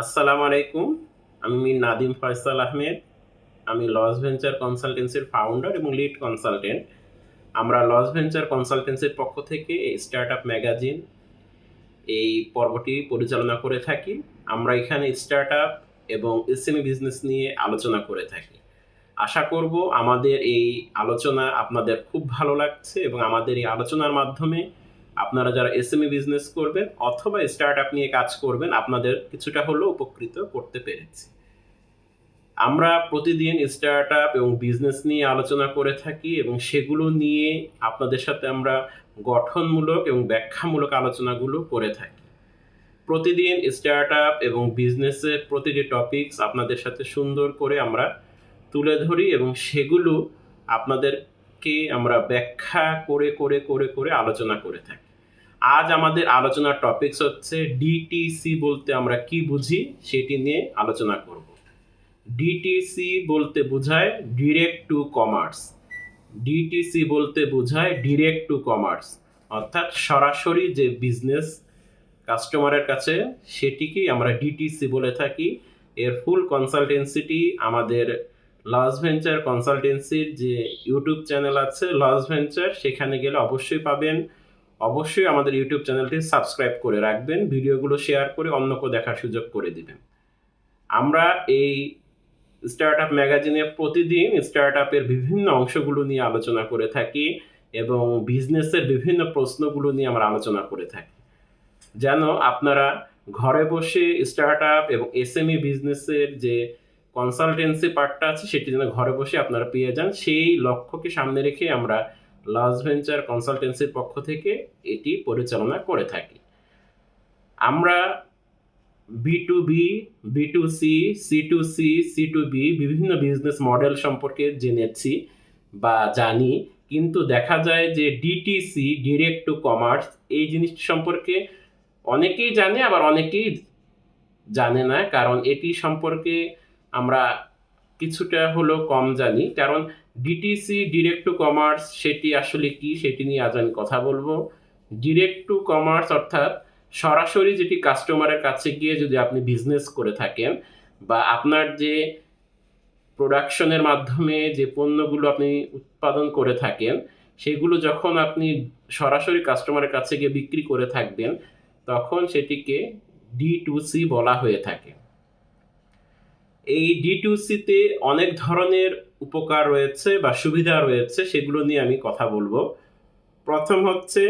আসসালামু আলাইকুম, আমি নাদিম ফয়সাল আহমেদ। আমি লস ভেঞ্চার কনসালটেন্সির ফাউন্ডার এবং লিড কনসালটেন্ট আমরা লস ভেঞ্চার কনসালটেন্সির পক্ষ থেকে স্টার্ট আপ ম্যাগাজিন এই পর্বটি পরিচালনা করে থাকি। আমরা এখানে স্টার্ট আপ এবং এসএমই বিজনেস নিয়ে আলোচনা করে থাকি। আশা করব আমাদের এই আলোচনা আপনাদের খুব ভালো লাগছে এবং আমাদের এই আলোচনার মাধ্যমে আপনারা যারা এসএমই বিজনেস করবেন অথবা স্টার্ট আপ নিয়ে কাজ করবেন, আপনাদের কিছুটা হলেও উপকৃত করতে পেরেছি। আমরা প্রতিদিন স্টার্ট আপ এবং বিজনেস নিয়ে আলোচনা করে থাকি এবং সেগুলো নিয়ে আপনাদের সাথে আমরা গঠনমূলক এবং ব্যাখ্যামূলক আলোচনাগুলো করে থাকি। প্রতিদিন স্টার্ট আপ এবং বিজনেসের প্রতিটি টপিকস আপনাদের সাথে সুন্দর করে আমরা তুলে ধরি এবং সেগুলো আপনাদেরকে আমরা ব্যাখ্যা করে করে করে করে আলোচনা করে থাকি। আজ আমাদের আলোচনার টপিকস হচ্ছে ডিটিসি বলতে আমরা কি বুঝি সেটি নিয়ে আলোচনা করব। ডিটিসি বলতে বোঝায় ডিরেক্ট টু কমার্স ডিটিসি বলতে বোঝায় ডিরেক্ট টু কমার্স অর্থাৎ সরাসরি যে বিজনেস কাস্টমারের কাছে, সেটিকেই আমরা ডিটিসি বলে থাকি। এর ফুল কনসালটেন্সিটি আমাদের লস ভেঞ্চার কনসালটেন্সির যে ইউটিউব চ্যানেল আছে লস ভেঞ্চার সেখানে গেলে অবশ্যই পাবেন। অবশ্যই আমাদের ইউটিউব চ্যানেলটি সাবস্ক্রাইব করে রাখবেন, ভিডিওগুলো শেয়ার করে অন্যকে দেখার সুযোগ করে দিবেন। আমরা এই স্টার্ট আপ ম্যাগাজিনে প্রতিদিন স্টার্ট আপের বিভিন্ন অংশগুলো নিয়ে আলোচনা করে থাকি এবং বিজনেসের বিভিন্ন প্রশ্নগুলো নিয়ে আমরা আলোচনা করে থাকি। যেন আপনারা ঘরে বসে স্টার্ট আপ এবং এসএমই বিজনেসের যে কনসালটেন্সি পার্টটা আছে, সেটি যেন ঘরে বসে আপনারা পেয়ে যান, সেই লক্ষ্যকে সামনে রেখে আমরা লস ভেঞ্চার কনসালটেন্সির পক্ষ থেকে এটি পরিচালনা করে থাকি। আমরা B to B B to C C to C C to B বিভিন্ন বিজনেস মডেল সম্পর্কে জেনেছি বা জানি, কিন্তু দেখা যায় যে ডিটিসি ডিরেক্ট টু কমার্স এই জিনিসটি সম্পর্কে অনেকেই জানে, আবার অনেকেই জানে না, কারণ এটি সম্পর্কে আমরা কিছুটা হলেও কম জানি। কারণ ডিটিসি ডিরেক্ট টু কমার্স সেটি আসলে কি, সেটি নিয়ে আজ আমি কথা বলব। ডিরেক্ট টু কমার্স অর্থাৎ সরাসরি যেটি কাস্টমারের কাছে গিয়ে যদি আপনি বিজনেস করে থাকেন বা আপনার যে প্রোডাকশনের মাধ্যমে যে পণ্যগুলো আপনি উৎপাদন করে থাকেন, সেগুলো যখন আপনি সরাসরি কাস্টমারের কাছে গিয়ে বিক্রি করে থাকবেন, তখন সেটিকে ডি টু সি বলা হয়ে থাকে। এই ডি টু সিতে অনেক ধরনের উপকার রয়েছে বা সুবিধা রয়েছে, সেগুলো নিয়ে আমি কথা বলব। প্রথম হচ্ছে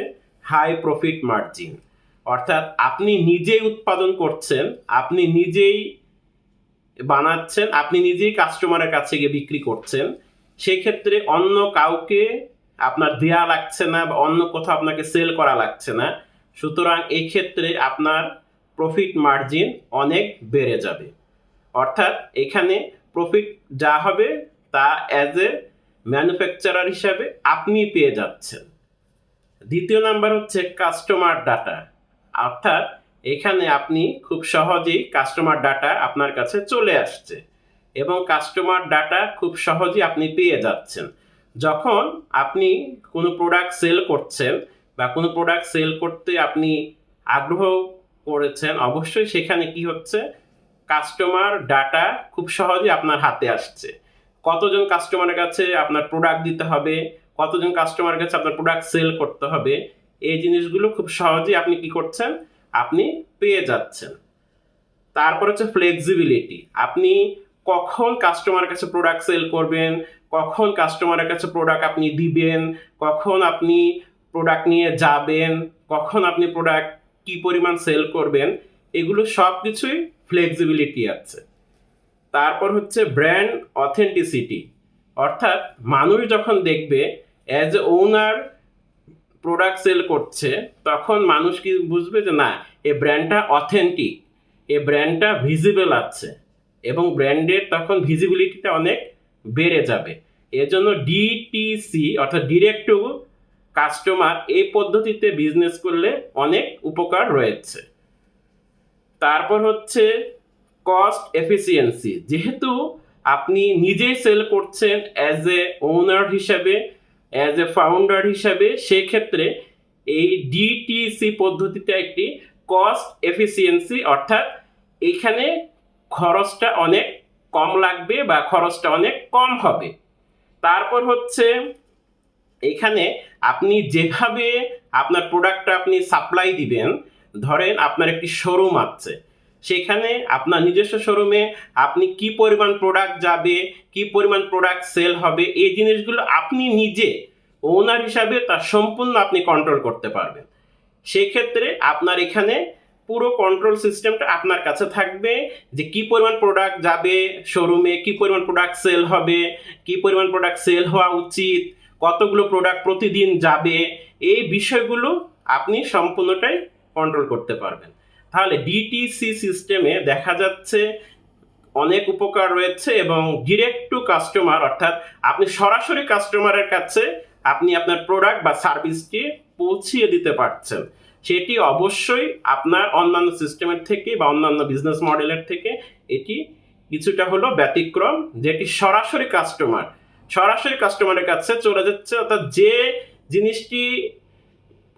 হাই প্রফিট মার্জিন অর্থাৎ আপনি নিজেই উৎপাদন করছেন, আপনি নিজেই বানাচ্ছেন, আপনি নিজেই কাস্টমারের কাছে গিয়ে বিক্রি করছেন, সেক্ষেত্রে অন্য কাউকে আপনার দেয়া লাগছে না বা অন্য কোথাও আপনাকে সেল করা লাগছে না। সুতরাং এই ক্ষেত্রে আপনার প্রফিট মার্জিন অনেক বেড়ে যাবে। অর্থাৎ এখানে প্রফিট যা হবে তা অ্যাজ এ ম্যানুফ্যাকচারার হিসাবে আপনি পেয়ে যাচ্ছেন। দ্বিতীয় নাম্বার হচ্ছে কাস্টমার ডাটা অর্থাৎ এখানে আপনি খুব সহজেই কাস্টমার ডাটা আপনার কাছে চলে আসছে এবং কাস্টমার ডাটা খুব সহজেই আপনি পেয়ে যাচ্ছেন। যখন আপনি কোনো প্রোডাক্ট সেল করছেন বা কোনো প্রোডাক্ট সেল করতে আপনি আগ্রহ করেছেন, অবশ্যই সেখানে কি হচ্ছে? কাস্টমার ডাটা খুব সহজে আপনার হাতে আসছে। কতজন কাস্টমারের কাছে আপনার প্রোডাক্ট দিতে হবে, কতজন কাস্টমারের কাছে আপনার প্রোডাক্ট সেল করতে হবে, এই জিনিসগুলো খুব সহজেই আপনি কি করছেন? আপনি পেয়ে যাচ্ছেন। তারপর হচ্ছে ফ্লেক্সিবিলিটি আপনি কখন কাস্টমারের কাছে প্রোডাক্ট সেল করবেন, কখন কাস্টমারের কাছে প্রোডাক্ট আপনি দিবেন, কখন আপনি প্রোডাক্ট নিয়ে যাবেন, কখন আপনি প্রোডাক্ট কি পরিমাণ সেল করবেন, এগুলো সব কিছুই ফ্লেক্সিবিলিটি আছে। তারপর হচ্ছে ব্র্যান্ড অথেন্টিসিটি অর্থাৎ মানুষ যখন দেখবে as a owner product sell করছে, তখন মানুষ কি বুঝবে যে না, এ ব্র্যান্ডটা অথেন্টিক এ ব্র্যান্ডটা ভিজিবল আছে। এবং ব্র্যান্ডের তখন ভিজিবিলিটিটা অনেক বেড়ে যাবে। এজন্য ডিটিসি অর্থাৎ ডিরেক্ট টু কাস্টমার এই পদ্ধতিতে বিজনেস করলে অনেক উপকার রয়েছে। তারপর হচ্ছে কস্ট এফিসিয়েন্সি যেহেতু আপনি নিজেই সেল করছেন অ্যাজ এ ওনার হিসাবে অ্যাজ এ ফাউন্ডার হিসাবে, সেক্ষেত্রে এই ডিটিসি পদ্ধতিতে একটি কস্ট এফিসিয়েন্সি অর্থাৎ এইখানে খরচটা অনেক কম লাগবে বা খরচটা অনেক কম হবে। তারপর হচ্ছে এখানে আপনি যেভাবে আপনার প্রোডাক্টটা আপনি সাপ্লাই দিবেন ধরেন আপনার একটি শোরুম আছে, সেখানে আপনার নিজস্ব শোরুমে আপনি কি পরিমাণ প্রোডাক্ট যাবে, কি পরিমাণ প্রোডাক্ট সেল হবে, এই জিনিসগুলো আপনি নিজে ওনার হিসাবে তার সম্পূর্ণ আপনি কন্ট্রোল করতে পারবেন। সেই ক্ষেত্রে আপনার এখানে পুরো কন্ট্রোল সিস্টেমটা আপনার কাছে থাকবে যে কি পরিমাণ প্রোডাক্ট যাবে শোরুমে কি পরিমাণ প্রোডাক্ট সেল হবে, কি পরিমাণ প্রোডাক্ট সেল হওয়া উচিত, কতগুলো প্রোডাক্ট প্রতিদিন যাবে, এই বিষয়গুলো আপনি সম্পূর্ণটাই কন্ট্রোল করতে পারবেন। তাহলে ডিটিসি সিস্টেমে দেখা যাচ্ছে অনেক উপকার রয়েছে এবং ডিরেক্ট টু কাস্টমার অর্থাৎ আপনি সরাসরি কাস্টমারের কাছে আপনি আপনার প্রোডাক্ট বা সার্ভিসটি পৌঁছিয়ে দিতে পারছেন। সেটি অবশ্যই আপনার অন্যান্য সিস্টেমের থেকে বা অন্যান্য বিজনেস মডেলের থেকে এটি কিছুটা হলো ব্যতিক্রম, যেটি সরাসরি কাস্টমার সরাসরি কাস্টমারের কাছে চলে যাচ্ছে। অর্থাৎ যে জিনিসটি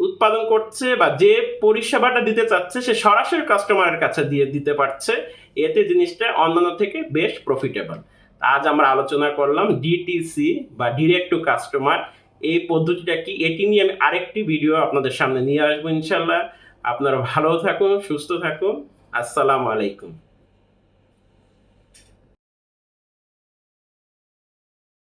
উৎপাদন করছে বা যে পরিষেবাটা দিতে চাচ্ছে সে সরাসরি কাস্টমারের কাছে দিয়ে দিতে পারছে। এতে জিনিসটা অন্যান্য থেকে বেশ প্রফিটেবল আজ আমরা আলোচনা করলাম ডিটিসি বা ডিরেক্ট টু কাস্টমার এই পদ্ধতিটা কি? এটি নিয়ে আমি আরেকটি ভিডিও আপনাদের সামনে নিয়ে আসব ইনশাল্লাহ আপনারা ভালো থাকুন, সুস্থ থাকুন। আসসালামু আলাইকুম।